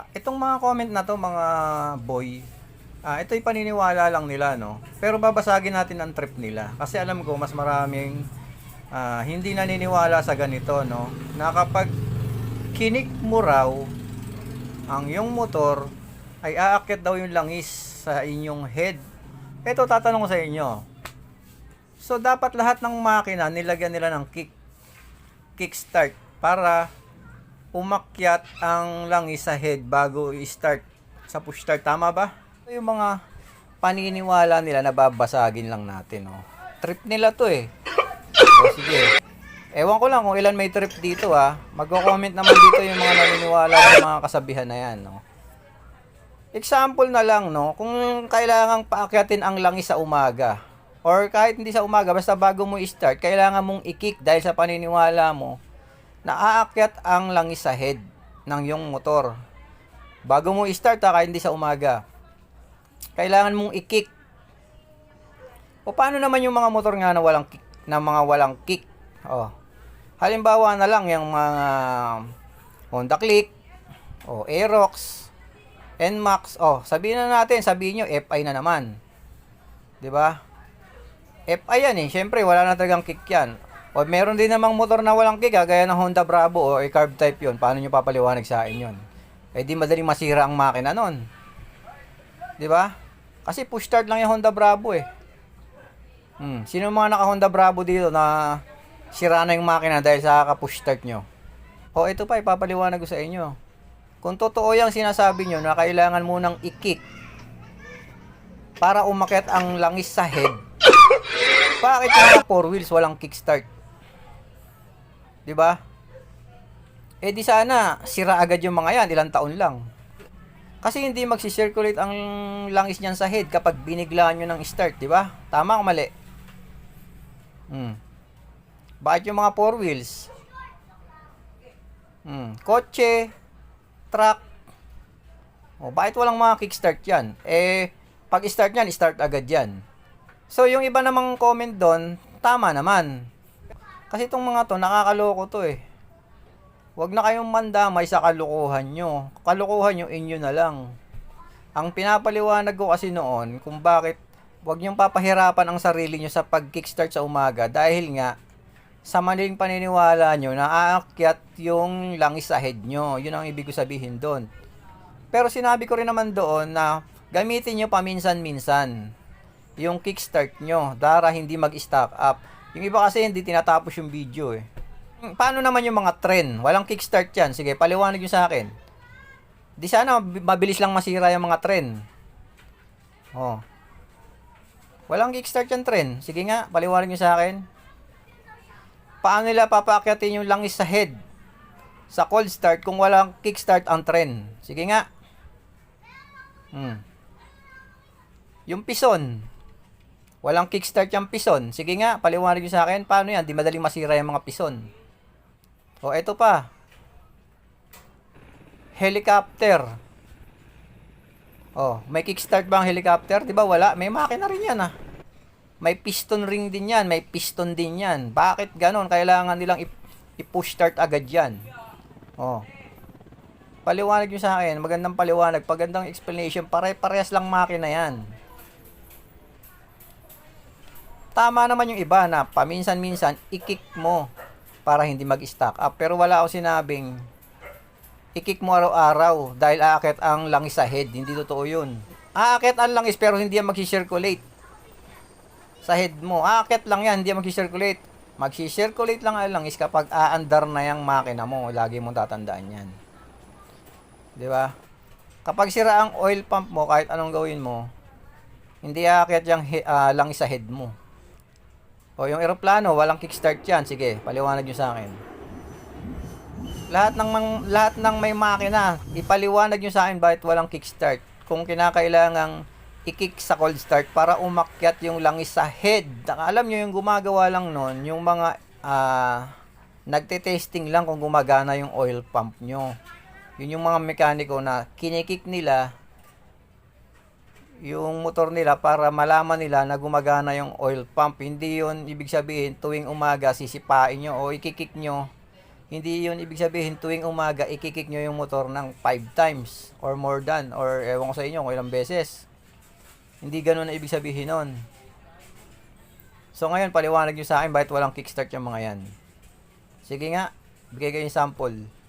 Ah, Itong mga comment na to, mga boy, ah, ito'y paniniwala lang nila, no? Pero babasagin natin ang trip nila. Kasi alam ko, mas maraming ah, hindi naniniwala sa ganito, no? Na kapag kinik mo raw ang yung motor, ay aakyat daw yung langis sa inyong head. Ito, tatanong ko sa inyo. So, dapat lahat ng makina, nilagyan nila ng kick, kickstart para umakyat ang langis sa head bago i-start sa push start. Tama ba? Yung mga paniniwala nila na babasagin lang natin. Oh. Trip nila to eh. O sige. Ewan ko lang kung ilan may trip dito ah. Magko-comment naman dito yung mga naniniwala sa mga kasabihan na yan. No? Example na lang, no? Kung kailangang paakyatin ang langis sa umaga, or kahit hindi sa umaga, basta bago mo i-start, kailangan mong i-kick dahil sa paniniwala mo na aakyat ang langis sa head ng yung motor. Bago mo i-start, ha, kahit hindi sa umaga, kailangan mong i-kick. O paano naman yung mga motor nga na walang kick, na mga walang kick? Oh. Halimbawa na lang yung mga Honda Click, o Aerox, NMAX, oh, sabihin na natin, sabihin nyo, FI na naman. 'Di ba? FI yan eh. Siyempre, wala na talagang kick yan. O meron din namang motor na walang kick, gaya ng Honda Bravo o carb type yun. Paano nyo papaliwanag sa akin yun? Eh di madaling masira ang makina nun. 'Di ba? Kasi push start lang yung Honda Bravo eh. Hmm. Sino mga naka Honda Bravo dito na sira na yung makina dahil sa ka-push start nyo? O ito pa, ipapaliwanag ko sa inyo. Kung totoo yung sinasabi nyo na kailangan munang i-kick para umakyat ang langis sa head, bakit yung mga four wheels walang kickstart? 'Di ba? Eh di sana sira agad yung mga yan, ilang taon lang. Kasi hindi magsi-circulate ang langis niyan sa head kapag biniglaan nyo ng start, di ba? Tama o mali? Hmm. Bakit yung mga four wheels? Hmm. Kotse, truck. O, bakit walang mga kickstart yan? Eh, pag start yan, start agad yan. So, yung iba namang comment doon, tama naman. Kasi itong mga to, nakakaloko to eh. Huwag na kayong mandamay sa kalukuhan nyo. Kalukuhan nyo, inyo na lang. Ang pinapaliwanag ko kasi noon, kung bakit huwag nyong papahirapan ang sarili nyo sa pag-kickstart sa umaga dahil nga, sa maling paniniwala nyo na aakyat yung langis sa head nyo. Yun ang ibig ko sabihin doon. Pero sinabi ko rin naman doon na gamitin nyo paminsan-minsan yung kickstart nyo para hindi mag-stock up. Yung iba kasi hindi tinatapos yung video eh. Hmm, Paano naman yung mga trend? Walang kickstart yan. Sige, paliwanag nyo sa akin. Di sana mabilis lang masira yung mga trend. Oh. Walang kickstart yung trend. Sige nga, paliwanag nyo sa akin paano nila papaakyatin yung langis sa head sa cold start kung walang kickstart ang trend. Sige nga. Hmm. Yung pison. Walang kickstart yung pison. Sige nga, paliwanag nyo sa akin. Paano yan? Di madaling masira yung mga pison. O, eto pa. Helicopter. Oh, may kickstart ba ang helicopter? Di ba wala? May makina rin yan ah. May piston ring din yan, may piston din yan. Bakit ganon? Kailangan nilang i-push start agad yan. Oh. Paliwanag nyo sa akin, magandang paliwanag, pagandang explanation, pare-parehas lang makina yan. Tama naman yung iba na paminsan-minsan, i-kick mo para hindi mag-stock up. Pero wala ako sinabing, i-kick mo araw-araw dahil aakit ang langis sa head. Hindi totoo yun. Aakit ang langis pero hindi yan mag-circulate sa head mo. Aakit lang yan, hindi mag-circulate. Mag-circulate lang ang langis kapag aandar na yung makina mo. Lagi mong tatandaan yan. Di ba? Kapag sira ang oil pump mo, kahit anong gawin mo, hindi aakyat yung ah, langis sa head mo. O yung eroplano, walang kickstart yan. Sige, paliwanag nyo sa akin. Lahat ng mang- lahat ng may makina, ipaliwanag nyo sa akin bakit walang kickstart. Kung kinakailangang i-kick sa cold start para umakyat yung langis sa head. Alam nyo yung gumagawa lang nun, yung mga ah, nagte-testing lang kung gumagana yung oil pump nyo. Yun yung mga mekaniko na kinikik nila yung motor nila para malaman nila na gumagana yung oil pump. Hindi yun ibig sabihin tuwing umaga sisipain nyo o ikikik nyo Hindi yun ibig sabihin tuwing umaga ikikik nyo yung motor ng 5 times or more than or ewan ko sa inyo kung ilang beses. Hindi ganun na ibig sabihin nun. So ngayon paliwanag nyo sa akin bakit walang kickstart yung mga yan. Sige nga, bigay kayo yung sample.